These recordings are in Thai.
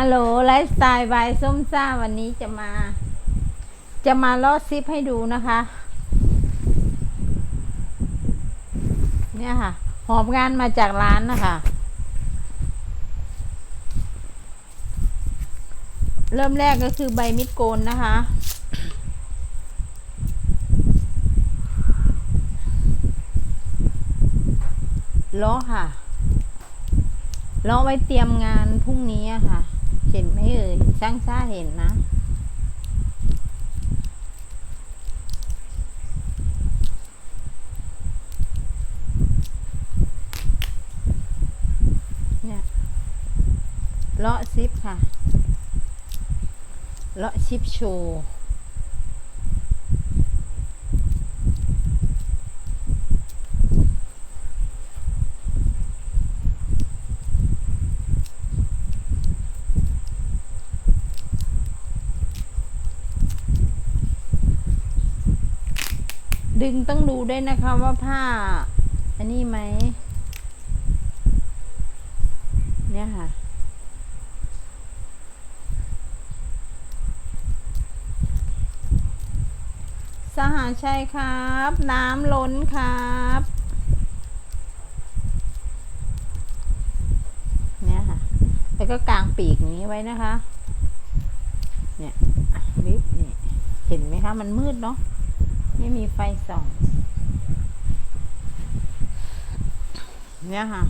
ฮัลโหลไลฟ์สไตล์บายส้มซ่าวันนี้จะมา จะมาลอดซิปให้ดูนะคะ เนี่ยค่ะ หอบงานมาจากร้านนะคะ เริ่มแรกก็คือใบมิดโกนนะคะ ล้อค่ะล้อไว้เตรียมงานพรุ่งนี้อะค่ะ ห็นไหมเอ่ยช่างซ่าเห็นนะ เนี่ยเลาะซิปค่ะเลาะซิปโชว์ ดึงต้องดูด้วยนะคะว่าผ้า อันนี้ไหม เนี่ยค่ะ สหาชัยครับ น้ำล้นครับเนี่ยค่ะ แล้วก็กางปีกนี้ไว้นะคะ เนี่ยวิบนี่ เห็นไหมคะ มันมืดเนาะ ไม่มีไฟส่อง เนี่ยค่ะ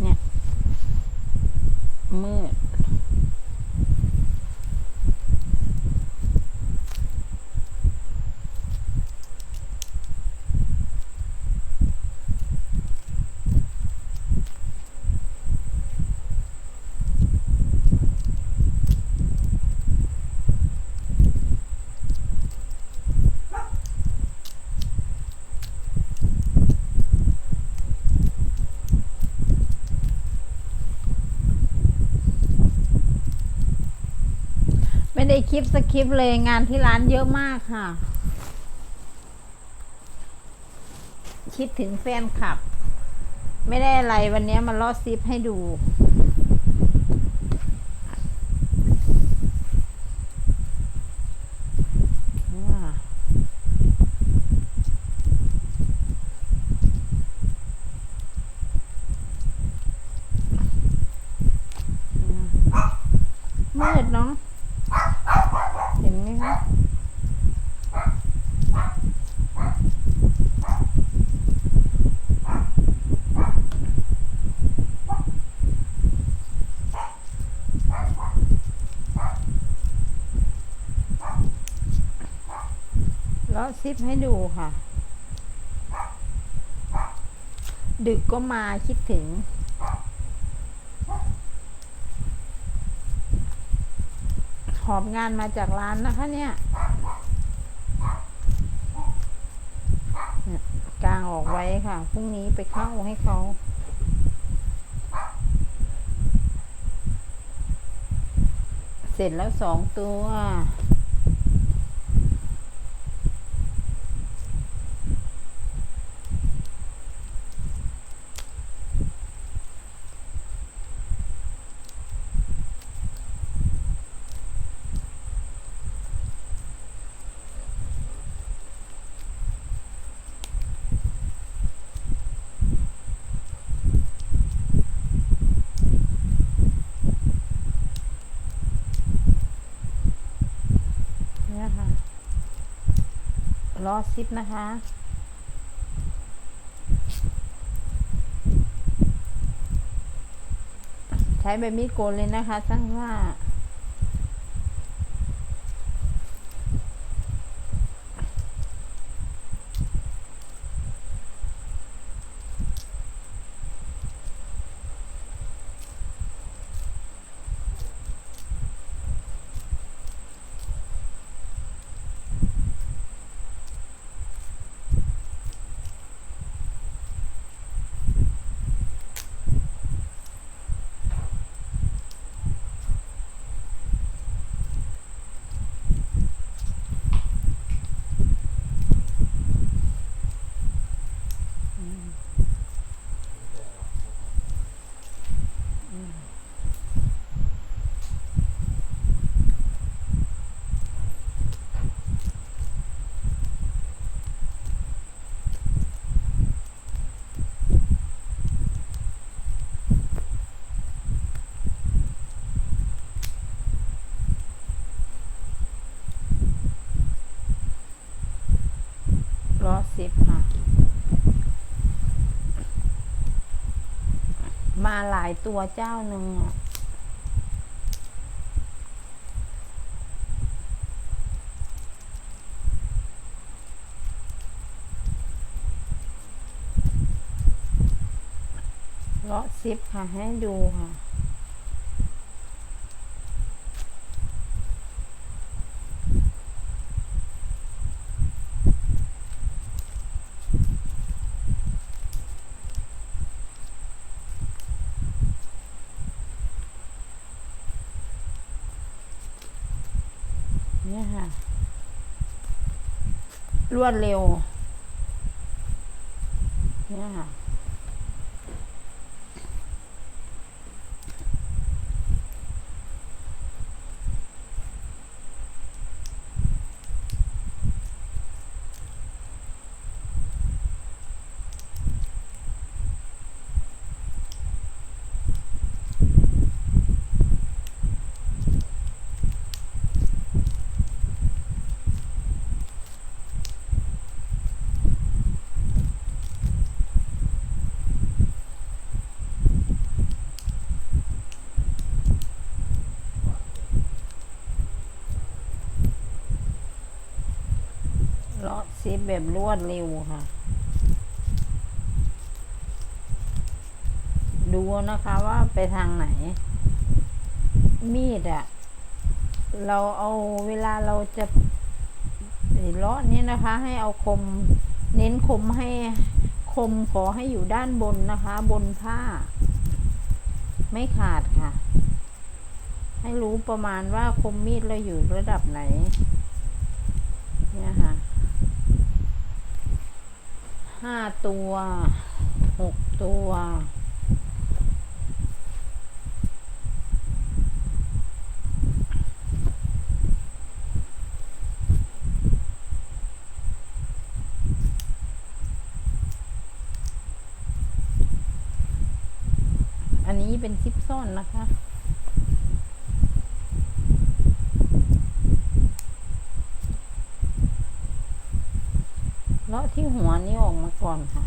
เนี่ย มืด ได้คลิปสคริปเลยงานที่ร้านเยอะมากค่ะ คิดถึงแฟนคลับ ไม่ได้อะไรวันนี้มาลอดซิปให้ดู ว้ามืดเนาะ เห็นไหมคะ แล้ว ซิปให้ดูค่ะ ดึกก็มาคิดถึง หอบงานมาจากร้านนะคะเนี่ยเนี่ยกางออกไว้ค่ะ พรุ่งนี้ไปเข้าให้เขาเสร็จแล้วสองตัว ล้อซิปนะคะ ใช้ใบมีดโกนเลยนะคะสร้างว่า มาหลายตัวเจ้าหนึ่งอะเลาะซิปค่ะ ให้ดูค่ะ นี่ยค่ะ รวดเร็วเนี่ยค่ะ เลาะซิปแบบรวดเร็วค่ะ ดูนะคะว่าไปทางไหน มีดอะเราเอาเวลาเราจะเลาะนี้นะคะ ให้เอาคมเน้นคมให้คมขอให้อยู่ด้านบนนะคะ บนผ้า ไม่ขาดค่ะ ให้รู้ประมาณว่าคมมีดเราอยู่ระดับไหน เนี่ยค่ะ ห้าตัวหกตัวอันนี้เป็นซิปซ่อนนะคะเลาะที่หัวนี้ออกมา ก่อนค่ะ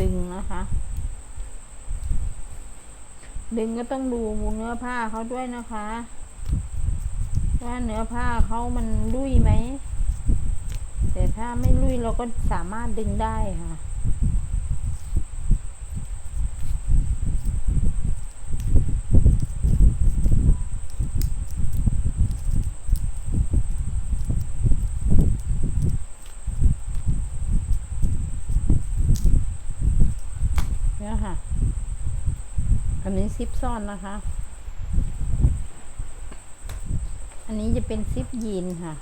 ดึงนะคะ ดึงก็ต้องดูเนื้อผ้าเขาด้วยนะคะ ว่าเนื้อผ้าเขามันลุยไหมแต่ถ้าไม่ลุยเราก็สามารถดึงได้ค่ะ เนี่ยค่ะ อั นี้ซิปซ่อนนะคะ อันนี้จะเป็นซิปยีนค่ะ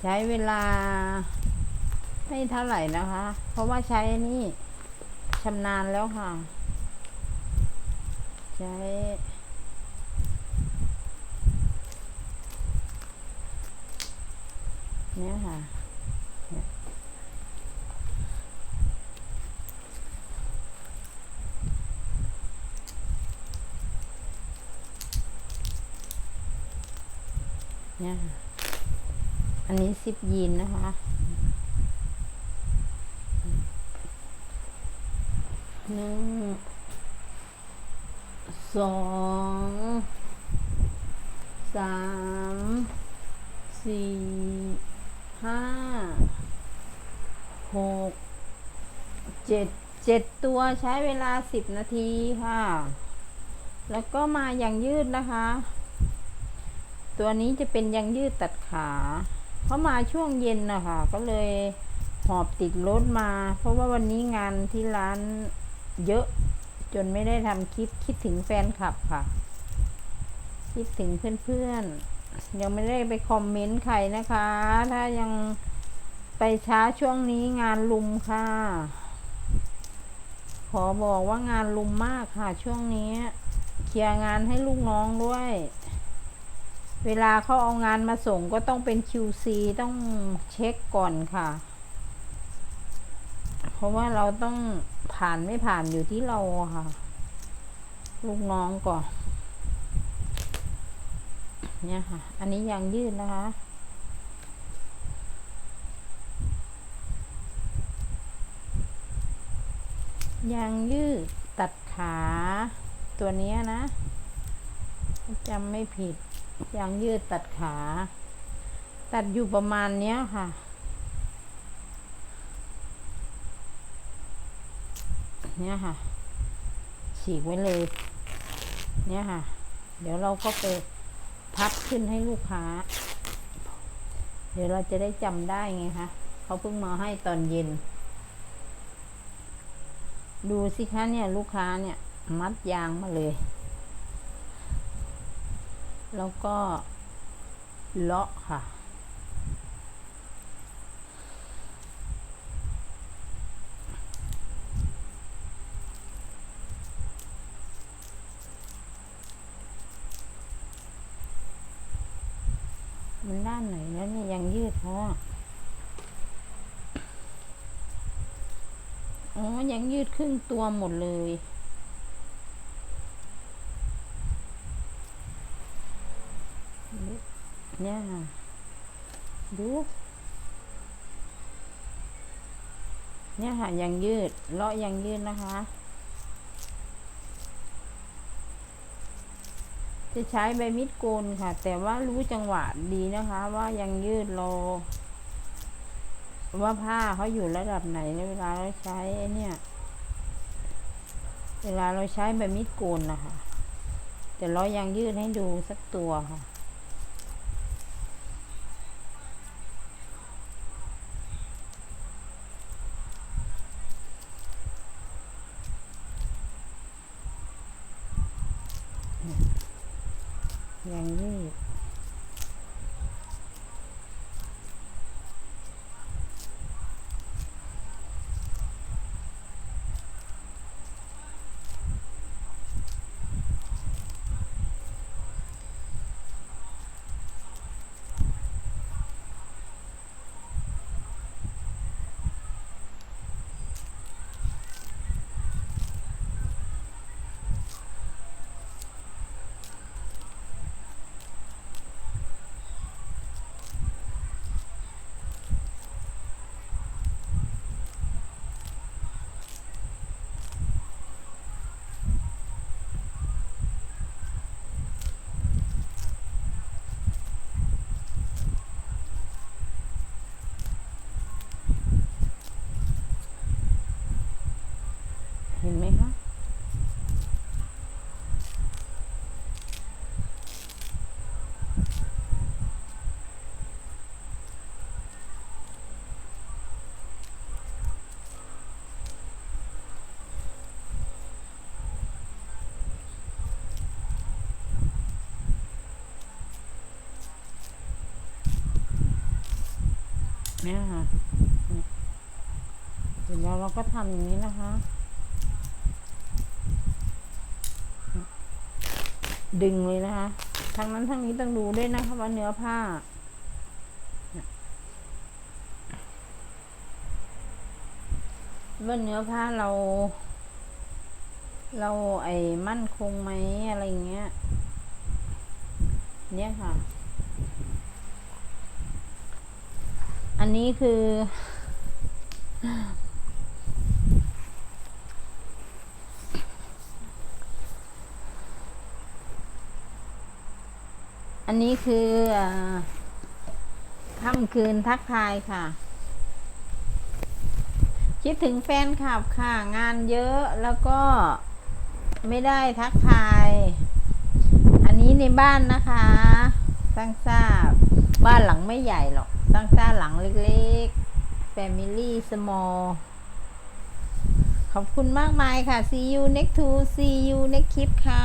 ใช้เวลาไม่เท่าไหร่นะคะ เพราะว่าใช้อนนี่ชำนาญแล้วค่ะ ใช้ เนี่ยค่ะเนี่ยอันนี้ซิปยีนนะคะ หนึ่ง สอง สาม สี่ ห้าหกเจ็ดเจ็ดตัวใช้เวลาสิบนาทีค่ะ แล้วก็มาอย่างยืดนะคะ ตัวนี้จะเป็นยางยืดตัดขาเพราะมาช่วงเย็นนะคะก็เลยหอบติดรถมา เพราะว่าวันนี้งานที่ร้านเยอะจนไม่ได้ทำคลิปคิดถึงแฟนคลับค่ะ คิดถึงเพื่อนๆ ยังไม่ได้ไปคอมเมนต์ใครนะคะ ถ้ายังไปช้าช่วงนี้งานลุมค่ะ ขอบอกว่างานลุมมากค่ะ ช่วงนี้ เคลียร์งานให้ลูกน้องด้วย เวลาเขาเอางานมาส่งก็ต้องเป็น QC ต้องเช็คก่อนค่ะ เพราะว่าเราต้องผ่านไม่ผ่านอยู่ที่เราค่ะ ลูกน้องก่อน เนี่ยค่ะ อันนี้ยางยืดนะคะ ยางยืดตัดขาตัวนี้นะจำไม่ผิด ยางยืดตัดขา ตัดอยู่ประมาณเนี้ยค่ะเนี่ยค่ะ ฉีกไว้เลย เนี่ยค่ะ เดี๋ยวเราก็ไป พับขึ้นให้ลูกค้า เดี๋ยวเราจะได้จำได้ไงคะเขาเพิ่งมาให้ตอนเย็น ดูสิคะเนี่ยลูกค้าเนี่ยมัดยางมาเลย แล้วก็เลาะค่ะ มันด้านไหนแล้วเนี่ยยังยืดเพราะอ๋อ ยังยืดครึ่งตัวหมดเลย เนี่ยดูเนี่ยค่ะยังยืดเลาะยังยืดนะคะ จะใช้ใบมิดโกนค่ะ แต่ว่ารู้จังหวะดีนะคะ ว่ายังยืดโลว่าผ้าเขาอยู่ระดับไหนในเวลาเราใช้เนี่ย เวลาเราใช้ใบมิดโกนนะคะแต่เรายังยืดให้ดูสักตัวค่ะ ยังยืดเห็ นไหมคะเนี่ยค่ะเนี่ยเดี๋ยวเราก็ทำอย่างนี้นะคะ ดึงเลยนะคะทั้งนั้นทั้งนี้ต้องดูด้วยนะคะว่าเนื้อผ้า ว่าเนื้อผ้าเรา เราไอ้มั่นคงไหมอะไรเงี้ย เนี่ยค่ะ อันนี้คือ นนี้คือค่ำคืนทักทายค่ะ คิดถึงแฟนคลับค่ะ งานเยอะแล้วก็ไม่ได้ทักทาย อันนี้ในบ้านนะคะสร้างซาบ้านหลังไม่ใหญ่หรอกสร้างซาหลังเล็กๆ Family Small ขอบคุณมากมายค่ะ see you next to see you next clip ค่ะ